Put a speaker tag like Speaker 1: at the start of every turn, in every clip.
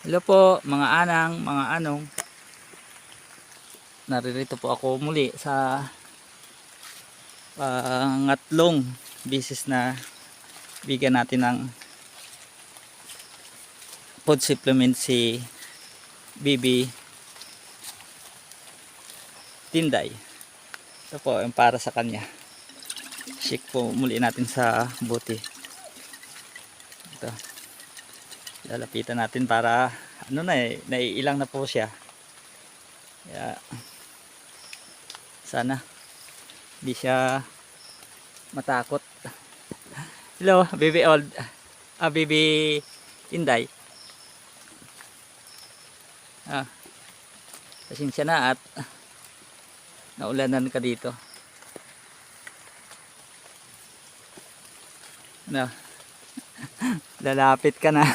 Speaker 1: Hello po mga anang, mga anong. Naririto po ako muli sa pangatlong bisis na bigyan natin ng food supplement si Bibi Tinday. Ito po yung para sa kanya. Shake po muli natin sa buti. Ito lalapitan natin para ano na eh naiilang na po siya. Kaya sana hindi siya matakot. Hello baby old ah baby inday. Ah pasensya na at naulanan ka dito. Ano lalapit ka na.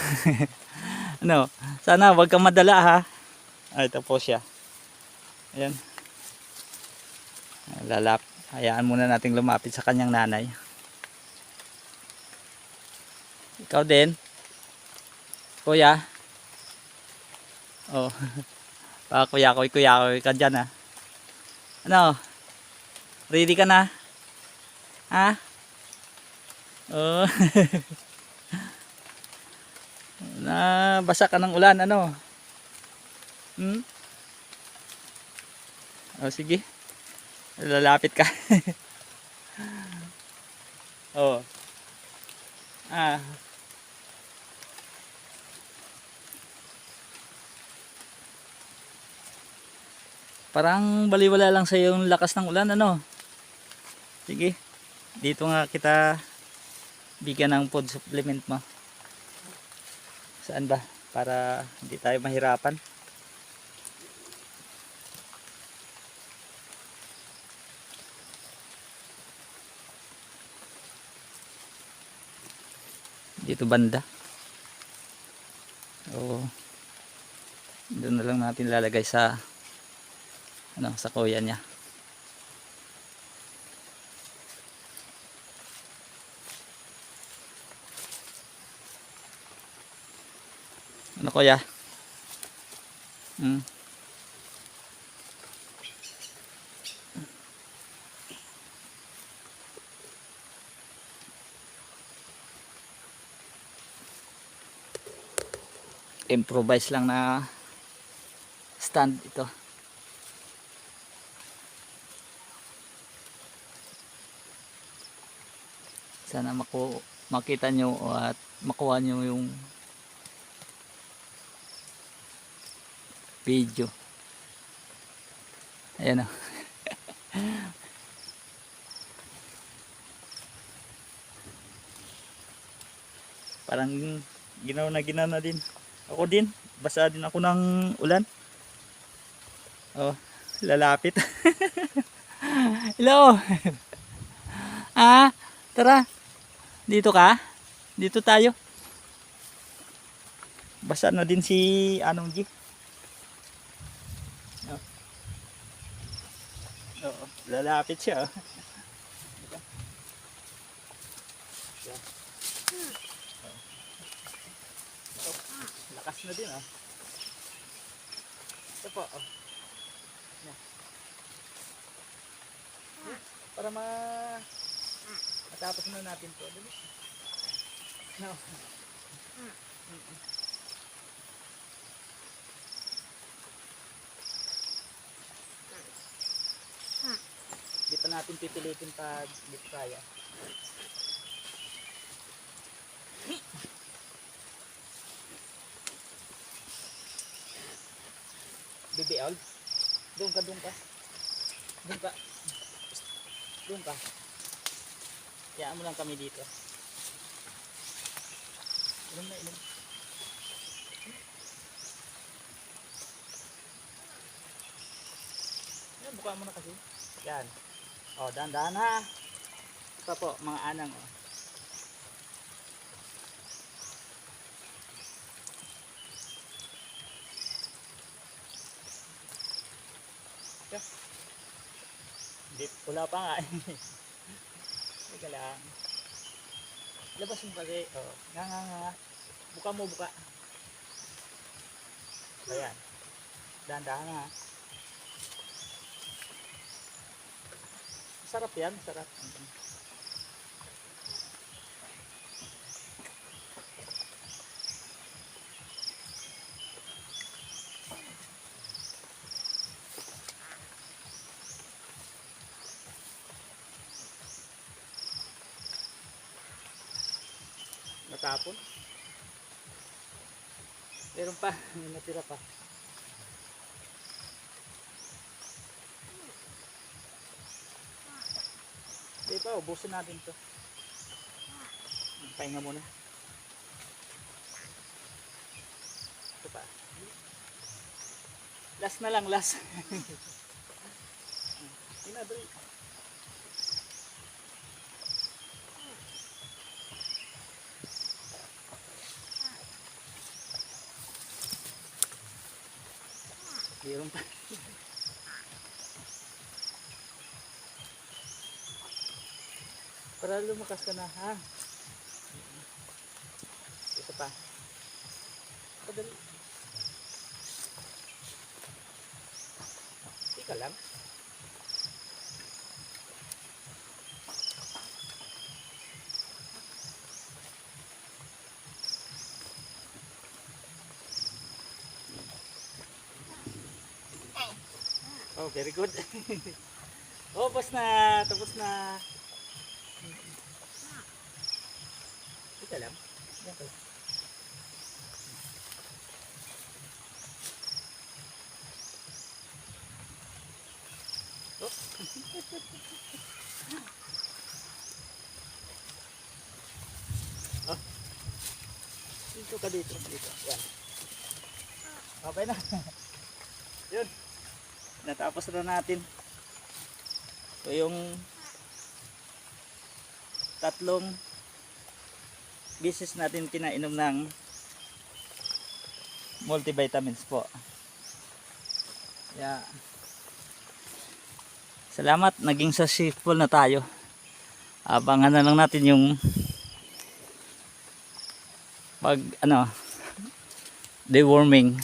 Speaker 1: Ano? Sana wag kang madala ha? Ah, ito po siya. Ayan. Lalap. Hayaan muna nating lumapit sa kanyang nanay. Ikaw din? Kuya? Oh. Pa kuya ko kuya ko ka dyan ha? Ano? Ready ka na? Ha? Oh na basa ka ng ulan ano? Hmm? oh sige. Lalapit ka. Oh. Ah. Parang baliwala lang sa yung lakas ng ulan ano? Sige. Dito nga kita bigyan ng food supplement mo saan ba? Para hindi tayo mahirapan. Dito banda. O doon na lang natin lalagay sa ano sa kuya niya ano kuya hmm. improvise lang na stand ito sana maku makita nyo at makuha nyo yung video. Ayan o. Parang ginaw na ginaw na din. Ako din basa din ako ng ulan. Oh lalapit. Hello. Ah tara. Dito ka? Dito tayo. Basa na din si anong G oh. Oo, lalapit siya oh. Lakas na din ah. Ito po. Oh. Para ma matapos na natin to. Dali. No. Mm-mm. Pa natin pipilitin pag pa kaya. Baby old. Doon ka, doon ka. Doon ka. Doon ka. Hayaan mo lang kami dito. Inom na, inom. Yan, buka mo na kasi. Yan. O, dahan-dahan ha. Ito po, mga anang. Oh. Ito. Hindi, wala pa nga. Teka lang. Labas mo kasi. Oh, nga nga nga. Buka mo, buka. Ayan. Dahan-dahan ha. Sarap yan, sarap. Natapon. Meron pa, may natira pa. Di pa, ubusin natin to. Pahinga muna. Ito pa. Last na lang, last. Inadri. Meron pa. Para lumakas ka na, ha? Ito pa. Padali. Ika lang. Oh, very good. oh, tapos na. Tapos na. Ika lang. Yan. Oh. oh. Dito ka dito. Dito. Yan. Okay na. Yun. Natapos na natin. So yung tatlong bisis natin pinainom ng multivitamins po. Yeah. Salamat, naging successful na tayo. Abangan na lang natin yung pag ano deworming.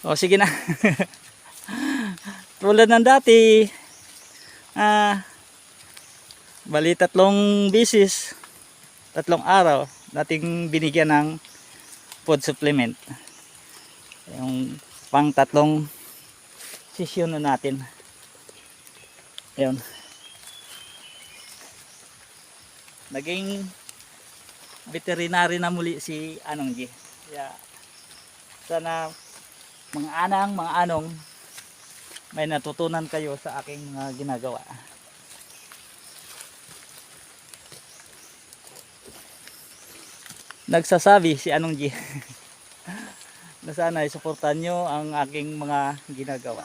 Speaker 1: O sige na. Tulad ng dati. Ah, bali tatlong bisis, tatlong araw, dating binigyan ng food supplement. Yung pang tatlong na natin. Ayun. Naging veterinary na muli si Anong G. Kaya sana mga anang, mga anong may natutunan kayo sa aking mga ginagawa. Nagsasabi si Anong G na sana isuportan nyo ang aking mga ginagawa.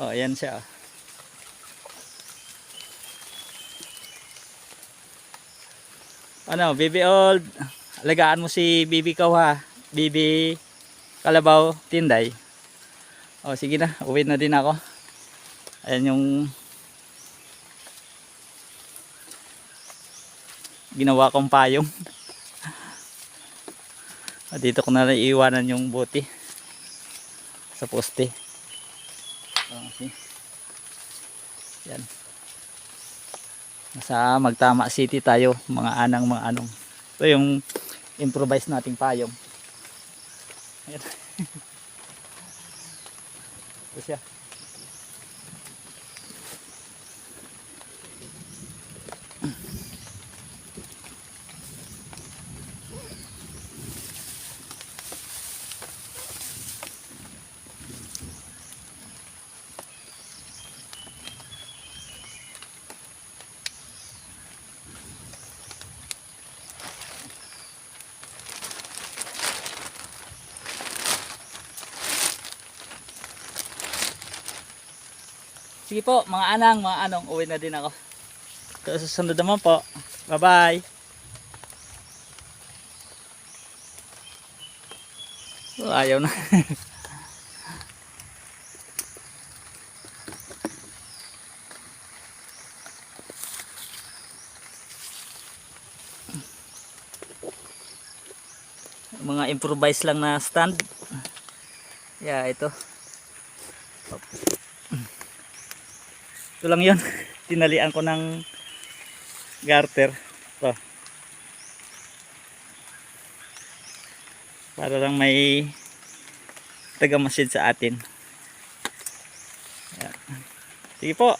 Speaker 1: Oh, ayan siya. oh. Ano, Bibi Old, alagaan mo si Bibi Kaw ha. Bibi Kalabaw Tinday. O sige na, uwi na din ako. Ayan yung ginawa kong payong. Dito ko na lang iiwanan yung bote sa poste. Okay. Yan. Nasa Magtama City tayo, mga anang mga anong. Ito yung improvise nating payong. Ayan. Ito siya. Sige po, mga anang, mga anong, uwi na din ako. Sa susunod naman po. Bye-bye. Oh, ayaw na. mga improvise lang na stand yeah ito Ito lang yun. Tinalian ko ng garter. Ito. Para lang may tagamasid sa atin. Sige po.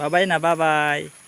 Speaker 1: Bye-bye na, bye-bye.